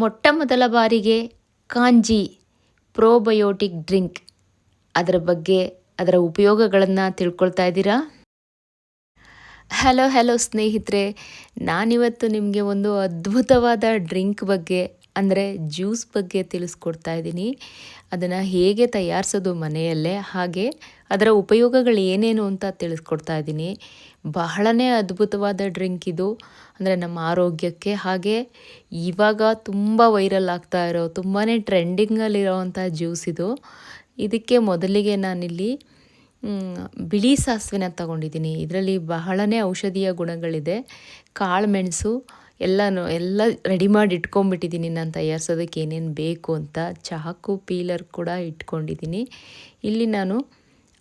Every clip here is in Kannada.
ಮೊಟ್ಟ ಮೊದಲ ಬಾರಿಗೆ ಕಾಂಜಿ ಪ್ರೋಬಯೋಟಿಕ್ ಡ್ರಿಂಕ್. ಅದರ ಬಗ್ಗೆ ಅದರ ಉಪಯೋಗಗಳನ್ನು ತಿಳ್ಕೊಳ್ತಾ ಇದ್ದೀರಾ? ಹಲೋ ಹಲೋ ಸ್ನೇಹಿತರೆ, ನಾನಿವತ್ತು ನಿಮಗೆ ಒಂದು ಅದ್ಭುತವಾದ ಡ್ರಿಂಕ್ ಬಗ್ಗೆ, ಅಂದರೆ ಜ್ಯೂಸ್ ಬಗ್ಗೆ ತಿಳಿಸ್ಕೊಡ್ತಾ ಇದ್ದೀನಿ. ಅದನ್ನು ಹೇಗೆ ತಯಾರಿಸೋದು ಮನೆಯಲ್ಲೇ, ಹಾಗೆ ಅದರ ಉಪಯೋಗಗಳು ಏನೇನು ಅಂತ ತಿಳಿಸ್ಕೊಡ್ತಾ ಇದ್ದೀನಿ. ಬಹಳನೇ ಅದ್ಭುತವಾದ ಡ್ರಿಂಕ್ ಇದು. ಅಂದರೆ ನಮ್ಮ ಆರೋಗ್ಯಕ್ಕೆ ಹಾಗೆ ಇವಾಗ ತುಂಬ ವೈರಲ್ ಆಗ್ತಾ ಇರೋ ತುಂಬಾ ಟ್ರೆಂಡಿಂಗಲ್ಲಿರೋವಂಥ ಜ್ಯೂಸ್ ಇದು. ಇದಕ್ಕೆ ಮೊದಲಿಗೆ ನಾನಿಲ್ಲಿ ಬಿಳಿ ಸಾಸಿವೆನ ತಗೊಂಡಿದ್ದೀನಿ. ಇದರಲ್ಲಿ ಬಹಳನೇ ಔಷಧೀಯ ಗುಣಗಳಿದೆ. ಕಾಳು ಮೆಣಸು ಎಲ್ಲನೂ, ಎಲ್ಲ ರೆಡಿ ಮಾಡಿ ಇಟ್ಕೊಂಡ್ಬಿಟ್ಟಿದ್ದೀನಿ ನಾನು ತಯಾರಿಸೋದಕ್ಕೆ ಏನೇನು ಬೇಕು ಅಂತ. ಚಾಕು, ಪೀಲರ್ ಕೂಡ ಇಟ್ಕೊಂಡಿದ್ದೀನಿ. ಇಲ್ಲಿ ನಾನು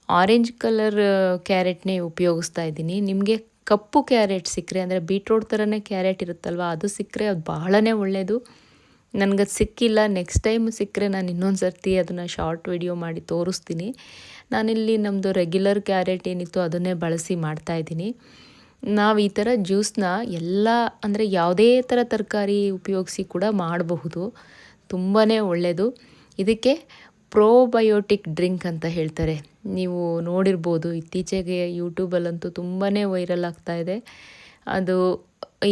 ಆರೆಂಜ್ ಕಲರ್ ಕ್ಯಾರೆಟ್ನೇ ಉಪಯೋಗಿಸ್ತಾ ಇದ್ದೀನಿ. ನಿಮಗೆ ಕಪ್ಪು ಕ್ಯಾರೆಟ್ ಸಿಕ್ಕರೆ, ಅಂದರೆ ಬೀಟ್ರೋಟ್ ಥರನೇ ಕ್ಯಾರೆಟ್ ಇರುತ್ತಲ್ವ, ಅದು ಸಿಕ್ಕರೆ ಅದು ಬಹಳನೇ ಒಳ್ಳೆಯದು ನನಗದು ಸಿಕ್ಕಿಲ್ಲ ನೆಕ್ಸ್ಟ್ ಟೈಮ್ ಸಿಕ್ಕರೆ ನಾನು ಇನ್ನೊಂದು ಸರ್ತಿ ಅದನ್ನು ಶಾರ್ಟ್ ವಿಡಿಯೋ ಮಾಡಿ ತೋರಿಸ್ತೀನಿ. ನಾನಿಲ್ಲಿ ನಮ್ಮದು ರೆಗ್ಯುಲರ್ ಕ್ಯಾರೆಟ್ ಏನಿತ್ತು ಅದನ್ನೇ ಬಳಸಿ ಮಾಡ್ತಾಯಿದ್ದೀನಿ ನಾವು ಈ ಥರ ಜ್ಯೂಸನ್ನ ಎಲ್ಲ, ಅಂದರೆ ಯಾವುದೇ ಥರ ತರಕಾರಿ ಉಪಯೋಗಿಸಿ ಕೂಡ ಮಾಡಬಹುದು. ತುಂಬಾ ಒಳ್ಳೆಯದು ಇದಕ್ಕೆ ಪ್ರೋಬಯೋಟಿಕ್ ಡ್ರಿಂಕ್ ಅಂತ ಹೇಳ್ತಾರೆ. ನೀವು ನೋಡಿರ್ಬೋದು, ಇತ್ತೀಚೆಗೆ ಯೂಟ್ಯೂಬಲ್ಲಂತೂ ತುಂಬಾ ವೈರಲ್ ಆಗ್ತಾ ಇದೆ. ಅದು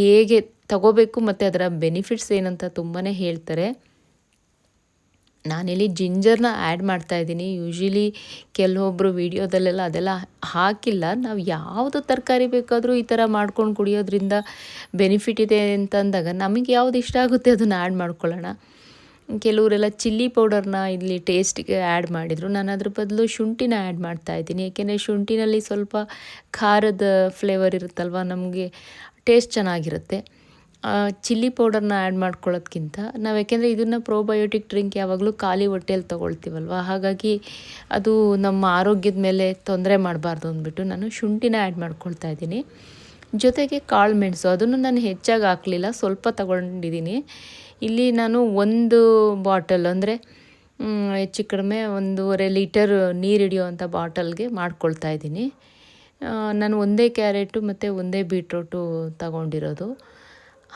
ಹೇಗೆ ತಗೋಬೇಕು ಮತ್ತು ಅದರ ಬೆನಿಫಿಟ್ಸ್ ಏನಂತ ತುಂಬಾ ಹೇಳ್ತಾರೆ. ನಾನಿಲ್ಲಿ ಜಿಂಜರ್ನ ಆ್ಯಡ್ ಮಾಡ್ತಾ ಇದ್ದೀನಿ. ಯೂಶ್ವಲಿ ಕೆಲವೊಬ್ಬರು ವೀಡಿಯೋದಲ್ಲೆಲ್ಲ ಅದೆಲ್ಲ ಹಾಕಿಲ್ಲ. ನಾವು ಯಾವುದು ತರಕಾರಿ ಬೇಕಾದರೂ ಈ ಥರ ಮಾಡ್ಕೊಂಡು ಕುಡಿಯೋದ್ರಿಂದ ಬೆನಿಫಿಟ್ ಇದೆ ಅಂತಂದಾಗ ನಮಗೆ ಯಾವುದು ಇಷ್ಟ ಆಗುತ್ತೆ ಅದನ್ನು ಆ್ಯಡ್ ಮಾಡ್ಕೊಳ್ಳೋಣ. ಕೆಲವರೆಲ್ಲ ಚಿಲ್ಲಿ ಪೌಡರ್ನ ಇಲ್ಲಿ ಟೇಸ್ಟಿಗೆ ಆ್ಯಡ್ ಮಾಡಿದರು. ನಾನು ಅದ್ರ ಬದಲು ಶುಂಠಿನ ಆ್ಯಡ್ ಮಾಡ್ತಾ ಇದ್ದೀನಿ. ಏಕೆಂದರೆ ಶುಂಠಿನಲ್ಲಿ ಸ್ವಲ್ಪ ಖಾರದ ಫ್ಲೇವರ್ ಇರುತ್ತಲ್ವ, ನಮಗೆ ಟೇಸ್ಟ್ ಚೆನ್ನಾಗಿರುತ್ತೆ. ಚಿಲ್ಲಿ ಪೌಡರ್ನ ಆ್ಯಡ್ ಮಾಡ್ಕೊಳ್ಳೋದ್ಕಿಂತ ನಾವು ಯಾಕೆಂದರೆ ಇದನ್ನು ಪ್ರೋಬಯೋಟಿಕ್ ಡ್ರಿಂಕ್ ಯಾವಾಗಲೂ ಖಾಲಿ ಹೊಟ್ಟೆಯಲ್ಲಿ ತೊಗೊಳ್ತೀವಲ್ವ, ಹಾಗಾಗಿ ಅದು ನಮ್ಮ ಆರೋಗ್ಯದ ಮೇಲೆ ತೊಂದರೆ ಮಾಡಬಾರ್ದು ಅಂದ್ಬಿಟ್ಟು ನಾನು ಶುಂಠಿನ ಆ್ಯಡ್ ಮಾಡ್ಕೊಳ್ತಾ ಇದ್ದೀನಿ. ಜೊತೆಗೆ ಕಾಳು ಮೆಣಸು, ಅದನ್ನು ನಾನು ಹೆಚ್ಚಾಗಿ ಹಾಕಲಿಲ್ಲ, ಸ್ವಲ್ಪ ತಗೊಂಡಿದ್ದೀನಿ. ಇಲ್ಲಿ ನಾನು ಒಂದು ಬಾಟಲ್ ಅಂದರೆ ಹೆಚ್ಚು ಕಡಿಮೆ ಒಂದೂವರೆ ಲೀಟರ್ ನೀರು ಹಿಡಿಯೋವಂಥ ಬಾಟಲ್ಗೆ ಮಾಡ್ಕೊಳ್ತಾ ಇದ್ದೀನಿ. ನಾನು ಒಂದೇ ಕ್ಯಾರೆಟು ಮತ್ತು ಒಂದೇ ಬೀಟ್ರೋಟು ತಗೊಂಡಿರೋದು.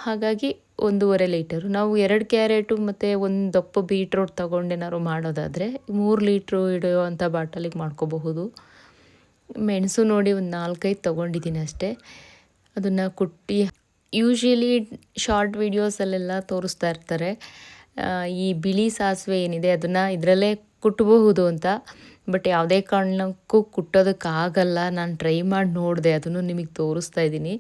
ಹಾಗಾಗಿ ಒಂದೂವರೆ ಲೀಟರು. ನಾವು ಎರಡು ಕ್ಯಾರೆಟು ಮತ್ತು ಒಂದು ದಪ್ಪ ಬೀಟ್ರೋಟ್ ತೊಗೊಂಡೇನಾದ್ರು ಮಾಡೋದಾದರೆ, ಮೂರು ಲೀಟ್ರು ಹಿಡಿಯುವಂಥ ಬಾಟಲಿಗೆ ಮಾಡ್ಕೋಬಹುದು. ಮೆಣಸು ನೋಡಿ ಒಂದು ನಾಲ್ಕೈದು ತೊಗೊಂಡಿದ್ದೀನಿ ಅಷ್ಟೇ. ಅದನ್ನು ಕುಟ್ಟಿ ಯೂಶ್ವಲಿ ಶಾರ್ಟ್ ವೀಡಿಯೋಸಲ್ಲೆಲ್ಲ ತೋರಿಸ್ತಾ ಇರ್ತಾರೆ. ಈ ಬಿಳಿ ಸಾಸಿವೆ ಏನಿದೆ ಅದನ್ನು ಇದರಲ್ಲೇ ಕುಟ್ಟಬಹುದು ಅಂತ. ಬಟ್ ಯಾವುದೇ ಕಾರಣಕ್ಕೂ ಕುಟ್ಟೋದಕ್ಕಾಗಲ್ಲ. ನಾನು ಟ್ರೈ ಮಾಡಿ ನೋಡಿದೆ, ಅದನ್ನು ನಿಮಗೆ ತೋರಿಸ್ತಾ ಇದ್ದೀನಿ.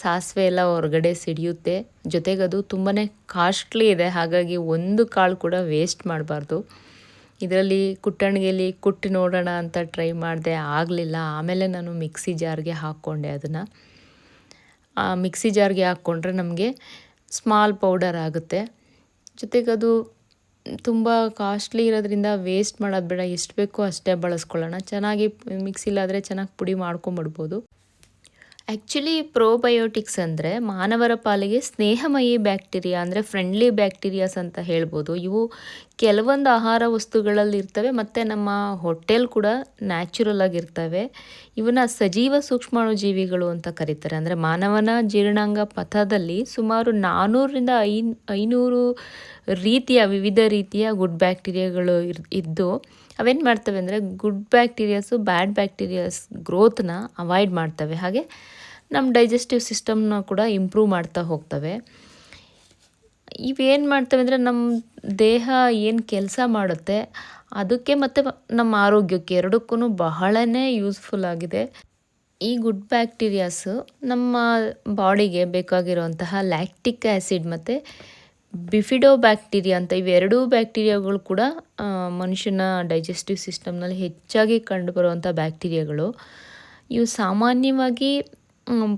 ಸಾಸಿವೆ ಎಲ್ಲ ಹೊರಗಡೆ ಸಿಡಿಯುತ್ತೆ. ಜೊತೆಗೆ ಅದು ತುಂಬಾ ಕಾಸ್ಟ್ಲಿ ಇದೆ. ಹಾಗಾಗಿ ಒಂದು ಕಾಳು ಕೂಡ ವೇಸ್ಟ್ ಮಾಡಬಾರ್ದು. ಇದರಲ್ಲಿ ಕುಟ್ಟಣಿಗೆಯಲ್ಲಿ ಕುಟ್ಟಿ ನೋಡೋಣ ಅಂತ ಟ್ರೈ ಮಾಡಿದೆ ಆಗಲಿಲ್ಲ. ಆಮೇಲೆ ನಾನು ಮಿಕ್ಸಿ ಜಾರ್ಗೆ ಹಾಕ್ಕೊಂಡೆ ಅದನ್ನು. ಮಿಕ್ಸಿ ಜಾರ್ಗೆ ಹಾಕ್ಕೊಂಡ್ರೆ ನಮಗೆ ಸ್ಮಾಲ್ ಪೌಡರ್ ಆಗುತ್ತೆ. ಜೊತೆಗೆ ಅದು ತುಂಬ ಕಾಸ್ಟ್ಲಿ ಇರೋದ್ರಿಂದ ವೇಸ್ಟ್ ಮಾಡೋದು ಬೇಡ, ಎಷ್ಟು ಬೇಕೋ ಅಷ್ಟೇ ಬಳಸ್ಕೊಳ್ಳೋಣ. ಚೆನ್ನಾಗಿ ಮಿಕ್ಸಿಲಾದರೆ ಚೆನ್ನಾಗಿ ಪುಡಿ ಮಾಡ್ಕೊಂಬಿಡ್ಬೋದು. ಆ್ಯಕ್ಚುಲಿ ಪ್ರೋಬಯೋಟಿಕ್ಸ್ ಅಂದರೆ ಮಾನವರ ಪಾಲಿಗೆ ಸ್ನೇಹಮಯಿ ಬ್ಯಾಕ್ಟೀರಿಯಾ ಅಂದರೆ ಫ್ರೆಂಡ್ಲಿ ಬ್ಯಾಕ್ಟೀರಿಯಾಸ್ ಅಂತ ಹೇಳ್ಬೋದು. ಇವು ಕೆಲವೊಂದು ಆಹಾರ ವಸ್ತುಗಳಲ್ಲಿ ಇರ್ತವೆ, ಮತ್ತು ನಮ್ಮ ಹೊಟ್ಟೆಲ್ ಕೂಡ ನ್ಯಾಚುರಲ್ ಆಗಿರ್ತವೆ ಇವನ್ನ ಸಜೀವ ಸೂಕ್ಷ್ಮಾಣುಜೀವಿಗಳು ಅಂತ ಕರೀತಾರೆ. ಅಂದರೆ ಮಾನವನ ಜೀರ್ಣಾಂಗ ಪಥದಲ್ಲಿ ಸುಮಾರು ನಾನ್ನೂರರಿಂದ ಐ, ಐನೂರು ರೀತಿಯ, ವಿವಿಧ ರೀತಿಯ ಗುಡ್ ಬ್ಯಾಕ್ಟೀರಿಯಾಗಳು ಇರ್, ಇದ್ದು ಅವೇನು ಮಾಡ್ತವೆ ಅಂದರೆ ಗುಡ್ ಬ್ಯಾಕ್ಟೀರಿಯಾಸು ಬ್ಯಾಡ್ ಬ್ಯಾಕ್ಟೀರಿಯಾಸ್ ಗ್ರೋತ್ನ ಅವಾಯ್ಡ್ ಮಾಡ್ತವೆ. ಹಾಗೆ ನಮ್ಮ ಡೈಜೆಸ್ಟಿವ್ ಸಿಸ್ಟಮ್ನ ಕೂಡ ಇಂಪ್ರೂವ್ ಮಾಡ್ತಾ ಹೋಗ್ತವೆ. ಇವೇನು ಮಾಡ್ತವೆ ಅಂದರೆ ನಮ್ಮ ದೇಹ ಏನು ಕೆಲಸ ಮಾಡುತ್ತೆ, ಅದಕ್ಕೆ ಮತ್ತು ನಮ್ಮ ಆರೋಗ್ಯಕ್ಕೆ ಎರಡಕ್ಕೂ ಬಹಳನೇ ಯೂಸ್ಫುಲ್ ಆಗಿದೆ. ಈ ಗುಡ್ ಬ್ಯಾಕ್ಟೀರಿಯಾಸು ನಮ್ಮ ಬಾಡಿಗೆ ಬೇಕಾಗಿರುವಂತಹ ಲ್ಯಾಕ್ಟಿಕ್ ಆ್ಯಸಿಡ್ ಮತ್ತು ಬಿಫಿಡೋ ಬ್ಯಾಕ್ಟೀರಿಯಾ ಅಂತ ಇವೆರಡೂ ಬ್ಯಾಕ್ಟೀರಿಯಾಗಳು ಕೂಡ ಮನುಷ್ಯನ ಡೈಜೆಸ್ಟಿವ್ ಸಿಸ್ಟಮ್ನಲ್ಲಿ ಹೆಚ್ಚಾಗಿ ಕಂಡುಬರುವಂಥ ಬ್ಯಾಕ್ಟೀರಿಯಾಗಳು ಇವು ಸಾಮಾನ್ಯವಾಗಿ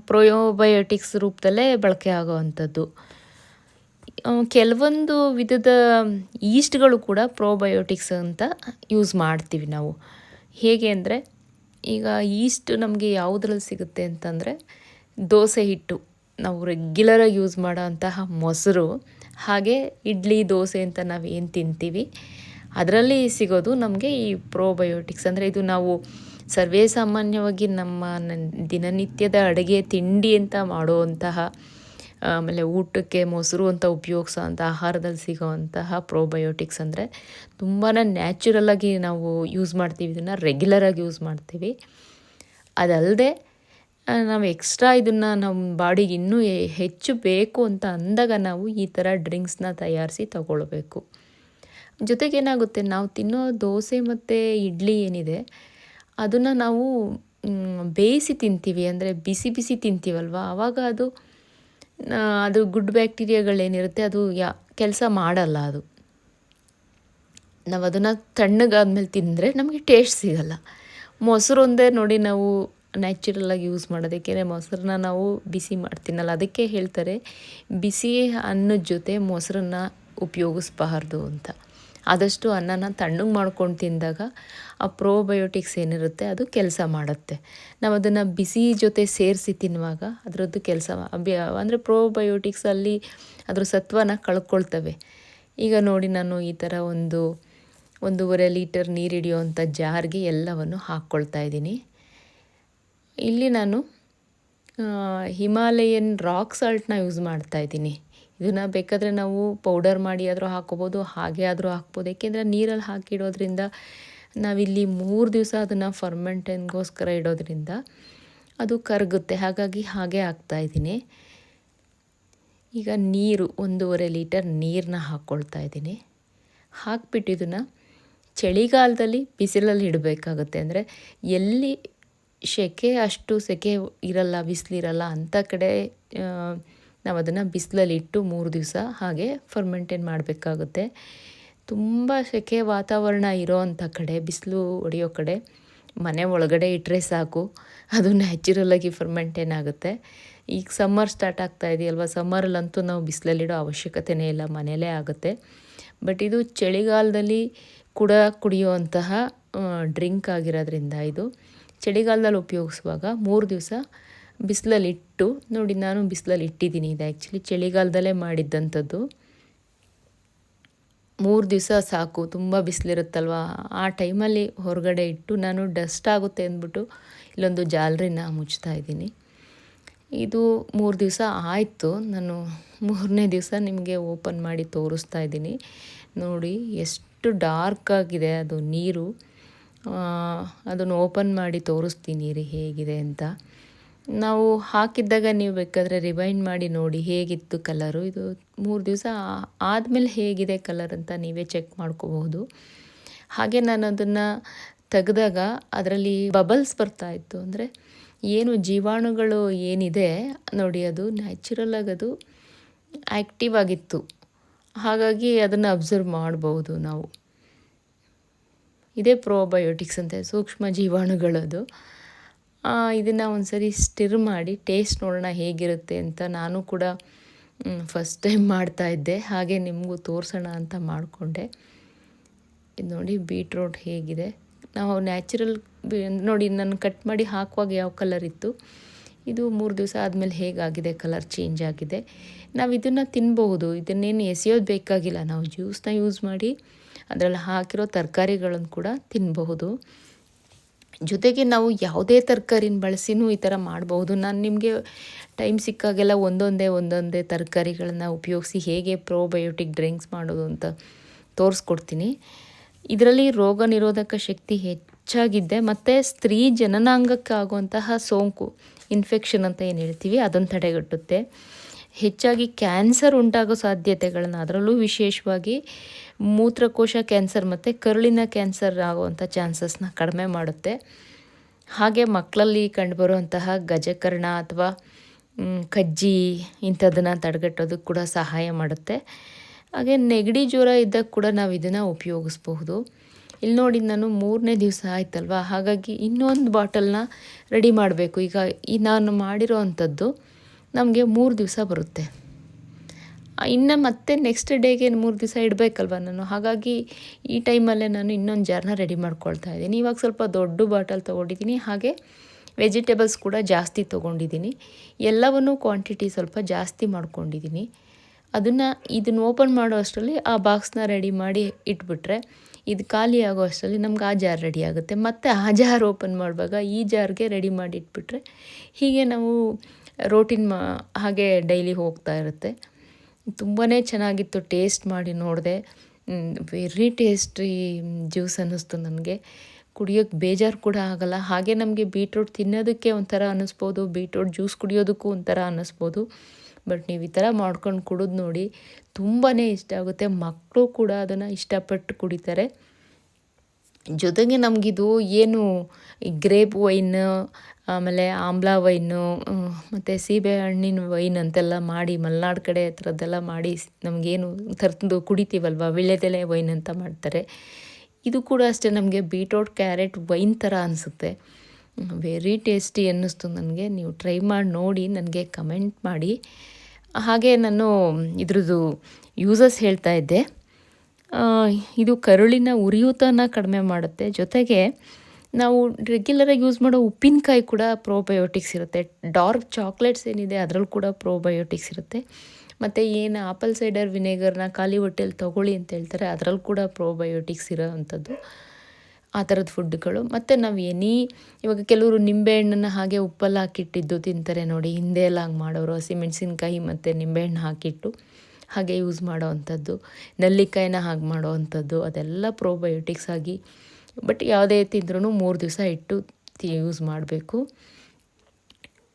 ಪ್ರೊಯೋಬಯೋಟಿಕ್ಸ್ ರೂಪದಲ್ಲೇ ಬಳಕೆ ಆಗೋವಂಥದ್ದು. ಕೆಲವೊಂದು ವಿಧದ ಈಸ್ಟ್ಗಳು ಕೂಡ ಪ್ರೋಬಯೋಟಿಕ್ಸ್ ಅಂತ ಯೂಸ್ ಮಾಡ್ತೀವಿ ನಾವು. ಹೇಗೆ ಅಂದರೆ, ಈಗ ಈಸ್ಟ್ ನಮಗೆ ಯಾವುದ್ರಲ್ಲಿ ಸಿಗುತ್ತೆ ಅಂತಂದರೆ, ದೋಸೆ ಹಿಟ್ಟು ನಾವು ರೆಗ್ಯುಲರಾಗಿ ಯೂಸ್ ಮಾಡೋ ಅಂತಹ ಮೊಸರು, ಹಾಗೆ ಇಡ್ಲಿ, ದೋಸೆ ಅಂತ ನಾವು ಏನು ತಿಂತೀವಿ, ಅದರಲ್ಲಿ ಸಿಗೋದು ನಮಗೆ ಈ ಪ್ರೋಬಯೋಟಿಕ್ಸ್ ಅಂದರೆ ಇದು ನಾವು ಸರ್ವೇ ಸಾಮಾನ್ಯವಾಗಿ ನಮ್ಮ ದಿನನಿತ್ಯದ ಅಡುಗೆ ತಿಂಡಿ ಅಂತ ಮಾಡುವಂತಹ, ಆಮೇಲೆ ಊಟಕ್ಕೆ ಮೊಸರು ಅಂತ ಉಪಯೋಗಿಸೋವಂಥ ಆಹಾರದಲ್ಲಿ ಸಿಗೋವಂತಹ ಪ್ರೋಬಯೋಟಿಕ್ಸ್ ಅಂದರೆ ತುಂಬಾ ನ್ಯಾಚುರಲಾಗಿ ನಾವು ಯೂಸ್ ಮಾಡ್ತೀವಿ. ಇದನ್ನು ರೆಗ್ಯುಲರಾಗಿ ಯೂಸ್ ಮಾಡ್ತೀವಿ. ಅದಲ್ಲದೆ ನಾವು ಎಕ್ಸ್ಟ್ರಾ ಇದನ್ನು ನಮ್ಮ ಬಾಡಿಗೆ ಇನ್ನೂ ಹೆಚ್ಚು ಬೇಕು ಅಂತ ಅಂದಾಗ ನಾವು ಈ ಥರ ಡ್ರಿಂಕ್ಸ್ನ ತಯಾರಿಸಿ ತಗೊಳ್ಬೇಕು. ಜೊತೆಗೆ ಏನಾಗುತ್ತೆ, ನಾವು ತಿನ್ನೋ ದೋಸೆ ಮತ್ತು ಇಡ್ಲಿ ಏನಿದೆ ಅದನ್ನು ನಾವು ಬೇಯಿಸಿ ತಿಂತೀವಿ. ಅಂದರೆ ಬಿಸಿ ಬಿಸಿ ತಿಂತೀವಲ್ವ? ಆವಾಗ ಅದು ಅದು ಗುಡ್ ಬ್ಯಾಕ್ಟೀರಿಯಾಗಳೇನಿರುತ್ತೆ, ಅದು ಯಾ, ಕೆಲಸ ಮಾಡಲ್ಲ ಅದು. ನಾವು ಅದನ್ನು ತಣ್ಣಗಾದ್ಮೇಲೆ ತಿಂದರೆ ನಮಗೆ ಟೇಸ್ಟ್ ಸಿಗಲ್ಲ. ಮೊಸರು ಒಂದೇ ನೋಡಿ ನಾವು ನ್ಯಾಚುರಲ್ಲಾಗಿ ಯೂಸ್ ಮಾಡೋದು. ಏಕೆಂದರೆ ಮೊಸರನ್ನ ನಾವು ಬಿಸಿ ಮಾಡ್ತೀನಲ್ಲ ಅದಕ್ಕೆ ಹೇಳ್ತಾರೆ, ಬಿಸಿ ಅನ್ನದ ಜೊತೆ ಮೊಸರನ್ನ ಉಪಯೋಗಿಸ್ಬಾರ್ದು ಅಂತ. ಆದಷ್ಟು ಅನ್ನನ ತಣ್ಣಗೆ ಮಾಡ್ಕೊಂಡು ತಿಂದಾಗ ಆ ಪ್ರೋಬಯೋಟಿಕ್ಸ್ ಏನಿರುತ್ತೆ ಅದು ಕೆಲಸ ಮಾಡುತ್ತೆ. ನಾವು ಅದನ್ನು ಬಿಸಿ ಜೊತೆ ಸೇರಿಸಿ ತಿನ್ನುವಾಗ ಅದರದ್ದು ಕೆಲಸ ಅಂದರೆ ಪ್ರೋಬಯೋಟಿಕ್ಸಲ್ಲಿ ಅದರ ಸತ್ವನ ಕಳ್ಕೊಳ್ತವೆ. ಈಗ ನೋಡಿ ನಾನು ಈ ಥರ ಒಂದು, ಒಂದೂವರೆ ಲೀಟರ್ ನೀರು ಹಿಡಿಯುವಂಥ ಜಾರ್ಗೆ ಎಲ್ಲವನ್ನು ಹಾಕ್ಕೊಳ್ತಾ ಇದ್ದೀನಿ. ಇಲ್ಲಿ ನಾನು ಹಿಮಾಲಯನ್ ರಾಕ್ ಸಾಲ್ಟ್ನ ಯೂಸ್ ಮಾಡ್ತಾ ಇದ್ದೀನಿ. ಇದನ್ನು ಬೇಕಾದರೆ ನಾವು ಪೌಡರ್ ಮಾಡಿ ಆದರೂ ಹಾಕೋಬೋದು, ಹಾಗೆ ಆದರೂ ಹಾಕ್ಬೋದು. ಏಕೆಂದರೆ ನೀರಲ್ಲಿ ಹಾಕಿಡೋದ್ರಿಂದ ನಾವಿಲ್ಲಿ ಮೂರು ದಿವಸ ಅದನ್ನು ಫರ್ಮೆಂಟನ್ಗೋಸ್ಕರ ಇಡೋದ್ರಿಂದ ಅದು ಕರಗುತ್ತೆ. ಹಾಗಾಗಿ ಹಾಗೆ ಹಾಕ್ತಾಯಿದ್ದೀನಿ ಈಗ ನೀರು, ಒಂದೂವರೆ ಲೀಟರ್ ನೀರನ್ನ ಹಾಕ್ಕೊಳ್ತಾ ಇದ್ದೀನಿ. ಹಾಕ್ಬಿಟ್ಟು ಇದನ್ನು ಚಳಿಗಾಲದಲ್ಲಿ ಬಿಸಿಲಲ್ಲಿ ಇಡಬೇಕಾಗುತ್ತೆ. ಅಂದರೆ ಎಲ್ಲಿ ಸೆಕೆ ಅಷ್ಟು ಸೆಕೆ ಇರಲ್ಲ, ಬಿಸಿಲಿರಲ್ಲ ಅಂಥ ಕಡೆ ನಾವು ಅದನ್ನು ಬಿಸಿಲಲ್ಲಿ ಇಟ್ಟು ಮೂರು ದಿವಸ ಹಾಗೆ ಫರ್ಮೆಂಟೇನ್ ಮಾಡಬೇಕಾಗುತ್ತೆ. ತುಂಬ ಸೆಕೆ ವಾತಾವರಣ ಇರೋ ಅಂಥ ಕಡೆ, ಬಿಸಿಲು ಹೊಡೆಯೋ ಕಡೆ, ಮನೆ ಒಳಗಡೆ ಇಟ್ಟರೆ ಸಾಕು. ಅದು ನ್ಯಾಚುರಲಾಗಿ ಫರ್ಮೆಂಟೇನ್ ಆಗುತ್ತೆ ಈಗ ಸಮ್ಮರ್ ಸ್ಟಾರ್ಟ್ ಆಗ್ತಾ ಇದೆಯಲ್ವ? ಸಮ್ಮರಲ್ಲಂತೂ ನಾವು ಬಿಸಿಲಲ್ಲಿಡೋ ಅವಶ್ಯಕತೆಯೇ ಇಲ್ಲ, ಮನೆಯಲ್ಲೇ ಆಗುತ್ತೆ. ಬಟ್ ಇದು ಚಳಿಗಾಲದಲ್ಲಿ ಕೂಡ ಕುಡಿಯುವಂತಹ ಡ್ರಿಂಕ್ ಆಗಿರೋದ್ರಿಂದ ಇದು ಚಳಿಗಾಲದಲ್ಲಿ ಉಪಯೋಗಿಸುವಾಗ ಮೂರು ದಿವಸ ಬಿಸಿಲಲ್ಲಿ ಇಟ್ಟು ನೋಡಿ ನಾನು ಬಿಸಿಲಲ್ಲಿ ಇಟ್ಟಿದ್ದೀನಿ ಇದು ಆ್ಯಕ್ಚುಲಿ ಚಳಿಗಾಲದಲ್ಲೇ ಮಾಡಿದ್ದಂಥದ್ದು. ಮೂರು ದಿವಸ ಸಾಕು, ತುಂಬ ಬಿಸಿಲಿರುತ್ತಲ್ವ? ಆ ಟೈಮಲ್ಲಿ ಹೊರಗಡೆ ಇಟ್ಟು ನಾನು ಡಸ್ಟ್ ಆಗುತ್ತೆ ಅಂದ್ಬಿಟ್ಟು ಇಲ್ಲೊಂದು ಜಾಲರಿನ ಮುಚ್ತಾ ಇದ್ದೀನಿ. ಇದು ಮೂರು ದಿವಸ ಆಯಿತು, ನಾನು ಮೂರನೇ ದಿವಸ ನಿಮಗೆ ಓಪನ್ ಮಾಡಿ ತೋರಿಸ್ತಾ ಇದ್ದೀನಿ. ನೋಡಿ ಎಷ್ಟು ಡಾರ್ಕ್ ಆಗಿದೆ ಅದು ನೀರು. ಅದನ್ನು ಓಪನ್ ಮಾಡಿ ತೋರಿಸ್ತೀನಿ ರೀ ಹೇಗಿದೆ ಅಂತ. ನಾವು ಹಾಕಿದ್ದಾಗ ನೀವು ಬೇಕಾದರೆ ರಿವೈಂಡ್ ಮಾಡಿ ನೋಡಿ ಹೇಗಿತ್ತು ಕಲರು ಇದು ಮೂರು ದಿವಸ ಆದಮೇಲೆ ಹೇಗಿದೆ ಕಲರ್ ಅಂತ ನೀವೇ ಚೆಕ್ ಮಾಡ್ಕೋಬಹುದು. ಹಾಗೆ ನಾನು ಅದನ್ನು ತೆಗೆದಾಗ ಅದರಲ್ಲಿ ಬಬಲ್ಸ್ ಬರ್ತಾ ಇತ್ತು. ಅಂದರೆ ಏನು ಜೀವಾಣುಗಳು ಏನಿದೆ ನೋಡಿ ಅದು ನ್ಯಾಚುರಲಾಗಿ ಅದು ಆ್ಯಕ್ಟಿವ್ ಆಗಿತ್ತು. ಹಾಗಾಗಿ ಅದನ್ನು ಅಬ್ಸರ್ವ್ ಮಾಡ್ಬೋದು ನಾವು. ಇದೇ ಪ್ರೋಬಯೋಟಿಕ್ಸ್ ಅಂತೆ, ಸೂಕ್ಷ್ಮ ಜೀವಾಣುಗಳದು. ಇದನ್ನು ಒಂದು ಸರಿ ಸ್ಟಿರ್ ಮಾಡಿ ಟೇಸ್ಟ್ ನೋಡೋಣ ಹೇಗಿರುತ್ತೆ ಅಂತ ನಾನು ಕೂಡ ಫಸ್ಟ್ ಟೈಮ್ ಮಾಡ್ತಾ ಇದ್ದೆ. ಹಾಗೆ ನಿಮಗೂ ತೋರಿಸೋಣ ಅಂತ ಮಾಡಿಕೊಂಡೆ. ಇದು ನೋಡಿ ಬೀಟ್ರೋಟ್ ಹೇಗಿದೆ. ನಾವು ನ್ಯಾಚುರಲ್ ನೋಡಿ ನಾನು ಕಟ್ ಮಾಡಿ ಹಾಕುವಾಗ ಯಾವ ಕಲರ್ ಇತ್ತು? ಇದು ಮೂರು ದಿವಸ ಆದಮೇಲೆ ಹೇಗಾಗಿದೆ ಕಲರ್ ಚೇಂಜ್ ಆಗಿದೆ. ನಾವು ಇದನ್ನು ತಿನ್ಬಹುದು. ಇದನ್ನೇನು ಎಸೆಯೋದು ಬೇಕಾಗಿಲ್ಲ. ನಾವು ಜ್ಯೂಸ್ನ ಯೂಸ್ ಮಾಡಿ ಅದರಲ್ಲಿ ಹಾಕಿರೋ ತರಕಾರಿಗಳನ್ನು ಕೂಡ ತಿನ್ನಬಹುದು ಜೊತೆಗೆ ನಾವು ಯಾವುದೇ ತರಕಾರಿನ ಬಳಸಿನೂ ಈ ಥರ ಮಾಡಬಹುದು ನಾನು ನಿಮಗೆ ಟೈಮ್ ಸಿಕ್ಕಾಗೆಲ್ಲ ಒಂದೊಂದೇ ಒಂದೊಂದೇ ತರಕಾರಿಗಳನ್ನ ಉಪಯೋಗಿಸಿ ಹೇಗೆ ಪ್ರೋಬಯೋಟಿಕ್ ಡ್ರಿಂಕ್ಸ್ ಮಾಡೋದು ಅಂತ ತೋರಿಸ್ಕೊಡ್ತೀನಿ. ಇದರಲ್ಲಿ ರೋಗ ನಿರೋಧಕ ಶಕ್ತಿ ಹೆಚ್ಚಾಗಿದ್ದೆ, ಮತ್ತು ಸ್ತ್ರೀ ಜನನಾಂಗಕ್ಕೆ ಆಗುವಂತಹ ಸೋಂಕು, ಇನ್ಫೆಕ್ಷನ್ ಅಂತ ಏನು ಹೇಳ್ತೀವಿ, ಅದನ್ನು ತಡೆಗಟ್ಟುತ್ತೆ. ಹೆಚ್ಚಾಗಿ ಕ್ಯಾನ್ಸರ್ ಉಂಟಾಗೋ ಸಾಧ್ಯತೆಗಳನ್ನು ಅದರಲ್ಲೂ ವಿಶೇಷವಾಗಿ ಮೂತ್ರಕೋಶ ಕ್ಯಾನ್ಸರ್ ಮತ್ತು ಕರುಳಿನ ಕ್ಯಾನ್ಸರ್ ಆಗುವಂಥ ಚಾನ್ಸಸ್ನ ಕಡಿಮೆ ಮಾಡುತ್ತೆ. ಹಾಗೆ ಮಕ್ಕಳಲ್ಲಿ ಕಂಡುಬರುವಂತಹ ಗಜಕರ್ಣ ಅಥವಾ ಕಜ್ಜಿ ಇಂಥದ್ದನ್ನು ತಡೆಗಟ್ಟೋದಕ್ಕೆ ಕೂಡ ಸಹಾಯ ಮಾಡುತ್ತೆ. ಹಾಗೆ ನೆಗಡಿ ಜ್ವರ ಇದ್ದಾಗ ಕೂಡ ನಾವು ಇದನ್ನು ಉಪಯೋಗಿಸ್ಬಹುದು. ಇಲ್ಲಿ ನೋಡಿ ನಾನು ಮೂರನೇ ದಿವಸ ಆಯ್ತಲ್ವ? ಹಾಗಾಗಿ ಇನ್ನೊಂದು ಬಾಟಲ್ನ ರೆಡಿ ಮಾಡಬೇಕು. ಈಗ ಈ ನಾನು ಮಾಡಿರೋ ಅಂಥದ್ದು ನಮಗೆ ಮೂರು ದಿವಸ ಬರುತ್ತೆ. ಇನ್ನು ಮತ್ತೆ ನೆಕ್ಸ್ಟ್ ಡೇಗೆ ಮೂರು ದಿವಸ ಇಡಬೇಕಲ್ವ ನಾನು? ಹಾಗಾಗಿ ಈ ಟೈಮಲ್ಲೇ ನಾನು ಇನ್ನೊಂದು ಜಾರ್ನ ರೆಡಿ ಮಾಡ್ಕೊಳ್ತಾ ಇದ್ದೀನಿ. ಇವಾಗ ಸ್ವಲ್ಪ ದೊಡ್ಡ ಬಾಟಲ್ ತೊಗೊಂಡಿದ್ದೀನಿ. ಹಾಗೆ ವೆಜಿಟೇಬಲ್ಸ್ ಕೂಡ ಜಾಸ್ತಿ ತೊಗೊಂಡಿದ್ದೀನಿ. ಎಲ್ಲವನ್ನೂ ಕ್ವಾಂಟಿಟಿ ಸ್ವಲ್ಪ ಜಾಸ್ತಿ ಮಾಡ್ಕೊಂಡಿದ್ದೀನಿ. ಅದನ್ನು ಇದನ್ನು ಓಪನ್ ಮಾಡೋ ಅಷ್ಟರಲ್ಲಿ ಆ ಬಾಕ್ಸ್ನ ರೆಡಿ ಮಾಡಿ ಇಟ್ಬಿಟ್ರೆ ಇದು ಖಾಲಿ ಆಗೋ ಅಷ್ಟರಲ್ಲಿ ನಮ್ಗೆ ಆ ಜಾರ್ ರೆಡಿ ಆಗುತ್ತೆ. ಮತ್ತು ಆ ಜಾರ್ ಓಪನ್ ಮಾಡುವಾಗ ಈ ಜಾರ್ಗೆ ರೆಡಿ ಮಾಡಿ ಇಟ್ಬಿಟ್ರೆ ಹೀಗೆ ನಾವು ರೋಟಿನ್ ಮಾ, ಹಾಗೆ ಡೈಲಿ ಹೋಗ್ತಾ ಇರುತ್ತೆ. ತುಂಬಾ ಚೆನ್ನಾಗಿತ್ತು, ಟೇಸ್ಟ್ ಮಾಡಿ ನೋಡಿದೆ. ವೆರಿ ಟೇಸ್ಟಿ ಜ್ಯೂಸ್ ಅನ್ನಿಸ್ತು ನನಗೆ. ಕುಡಿಯೋಕ್ಕೆ ಬೇಜಾರು ಕೂಡ ಆಗಲ್ಲ. ಹಾಗೆ ನಮಗೆ ಬೀಟ್ರೂಟ್ ತಿನ್ನೋದಕ್ಕೆ ಒಂಥರ ಅನ್ನಿಸ್ಬೋದು ಬೀಟ್ರೂಟ್ ಜ್ಯೂಸ್ ಕುಡಿಯೋದಕ್ಕೂ ಒಂಥರ ಅನ್ನಿಸ್ಬೋದು. ಬಟ್ ನೀವು ಈ ಥರ ಮಾಡ್ಕೊಂಡು ಕುಡಿದು ನೋಡಿ ತುಂಬಾ ಇಷ್ಟ ಆಗುತ್ತೆ. ಮಕ್ಕಳು ಕೂಡ ಅದನ್ನು ಇಷ್ಟಪಟ್ಟು ಕುಡಿತಾರೆ. ಜೊತೆಗೆ ನಮಗಿದು ಏನು ಗ್ರೇಪ್ ವೈನ್ ಆಮೇಲೆ ಆಮ್ಲ ವೈನು ಮತ್ತು ಸೀಬೆ ಹಣ್ಣಿನ ವೈನ್ ಅಂತೆಲ್ಲ ಮಾಡಿ ಮಲೆನಾಡು ಕಡೆ ಹತ್ರದ್ದೆಲ್ಲ ಮಾಡಿ ನಮಗೇನು ಥರದ್ದು ಕುಡಿತೀವಲ್ವ? ವಿಳ್ಯದೆಲೆ ವೈನ್ ಅಂತ ಮಾಡ್ತಾರೆ. ಇದು ಕೂಡ ಅಷ್ಟೇ ನಮಗೆ ಬೀಟ್ರೋಟ್ ಕ್ಯಾರೆಟ್ ವೈನ್ ಥರ ಅನಿಸುತ್ತೆ. ವೆರಿ ಟೇಸ್ಟಿ ಅನ್ನಿಸ್ತು ನನಗೆ. ನೀವು ಟ್ರೈ ಮಾಡಿ, ನೋಡಿ, ನನಗೆ ಕಮೆಂಟ್ ಮಾಡಿ. ಹಾಗೆ ನಾನು ಇದ್ರದ್ದು ಯೂಸಸ್ ಹೇಳ್ತಾ ಇದ್ದೆ. ಇದು ಕರುಳಿನ ಉರಿಯೂತನ ಕಡಿಮೆ ಮಾಡುತ್ತೆ. ಜೊತೆಗೆ ನಾವು ರೆಗ್ಯುಲರಾಗಿ ಯೂಸ್ ಮಾಡೋ ಉಪ್ಪಿನಕಾಯಿ ಕೂಡ ಪ್ರೋಬಯೋಟಿಕ್ಸ್ ಇರುತ್ತೆ. ಡಾರ್ಕ್ ಚಾಕ್ಲೇಟ್ಸ್ ಏನಿದೆ ಅದರಲ್ಲೂ ಕೂಡ ಪ್ರೋಬಯೋಟಿಕ್ಸ್ ಇರುತ್ತೆ. ಮತ್ತು ಏನು ಆಪಲ್ ಸೈಡರ್ ವಿನೆಗರ್ನ ಖಾಲಿ ಹೊಟ್ಟೆಯಲ್ಲಿ ತೊಗೊಳ್ಳಿ ಅಂತ ಹೇಳ್ತಾರೆ, ಅದರಲ್ಲಿ ಕೂಡ ಪ್ರೋಬಯೋಟಿಕ್ಸ್ ಇರೋ ಅಂಥದ್ದು. ಆ ಥರದ ಫುಡ್ಗಳು ಮತ್ತು ನಾವು ಎನಿ, ಇವಾಗ ಕೆಲವರು ನಿಂಬೆಹಣ್ಣನ್ನು ಹಾಗೆ ಉಪ್ಪಲ್ಲಿ ಹಾಕಿಟ್ಟಿದ್ದು ತಿಂತಾರೆ ನೋಡಿ, ಹಿಂದೆ ಎಲ್ಲ ಹಂಗೆ ಮಾಡೋರು ಹಸಿಮೆಣಸಿನ್ಕಾಯಿ ಮತ್ತು ನಿಂಬೆಹಣ್ಣು ಹಾಕಿಟ್ಟು. ಹಾಗೆ ಯೂಸ್ ಮಾಡೋವಂಥದ್ದು ನೆಲ್ಲಿಕಾಯಿನ ಹಾಗೆ ಮಾಡೋವಂಥದ್ದು ಅದೆಲ್ಲ ಪ್ರೋಬಯೋಟಿಕ್ಸ್ ಆಗಿ ಬಟ್ ಯಾವುದೇ ತಿಂದ್ರೂ ಮೂರು ದಿವಸ ಇಟ್ಟು ಯೂಸ್ ಮಾಡಬೇಕು.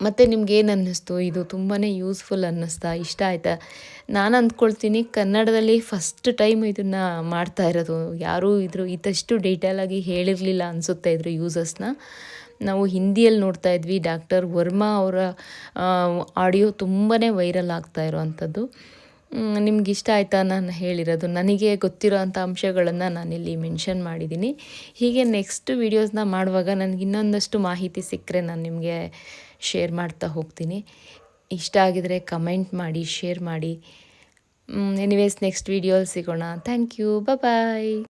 ಮತ್ತು ನಿಮ್ಗೇನು ಅನ್ನಿಸ್ತು? ಇದು ತುಂಬಾ ಯೂಸ್ಫುಲ್ ಅನ್ನಿಸ್ತಾ, ಇಷ್ಟ ಆಯಿತಾ? ನಾನು ಅಂದ್ಕೊಳ್ತೀನಿ, ಕನ್ನಡದಲ್ಲಿ ಫಸ್ಟ್ ಟೈಮ್ ಇದನ್ನು ಮಾಡ್ತಾ ಇರೋದು. ಯಾರೂ ಇದ್ರು ಇದಷ್ಟು ಡೀಟೇಲಾಗಿ ಹೇಳಿರಲಿಲ್ಲ ಅನಿಸುತ್ತೆ ಇದ್ರ ಯೂಸಸ್ನ ನಾವು ಹಿಂದಿಯಲ್ಲಿ ನೋಡ್ತಾ ಇದ್ವಿ ಡಾಕ್ಟರ್ ವರ್ಮಾ ಅವರ ಆಡಿಯೋ ತುಂಬಾ ವೈರಲ್ ಆಗ್ತಾ ಇರೋವಂಥದ್ದು. ನಿಮ್ಗೆ ಇಷ್ಟ ಆಯಿತಾ ನಾನು ಹೇಳಿರೋದು? ನನಗೆ ಗೊತ್ತಿರೋ ಅಂಥ ಅಂಶಗಳನ್ನು ನಾನಿಲ್ಲಿ ಮೆನ್ಷನ್ ಮಾಡಿದ್ದೀನಿ. ಹೀಗೆ ನೆಕ್ಸ್ಟ್ ವೀಡಿಯೋಸ್ನ ಮಾಡುವಾಗ ನನಗೆ ಇನ್ನೊಂದಷ್ಟು ಮಾಹಿತಿ ಸಿಕ್ಕರೆ ನಾನು ನಿಮಗೆ ಶೇರ್ ಮಾಡ್ತಾ ಹೋಗ್ತೀನಿ. ಇಷ್ಟ ಆಗಿದರೆ ಕಮೆಂಟ್ ಮಾಡಿ ಶೇರ್ ಮಾಡಿ. ಎನಿವೇಸ್ ನೆಕ್ಸ್ಟ್ ವೀಡಿಯೋಲಿ ಸಿಗೋಣ. Thank you bye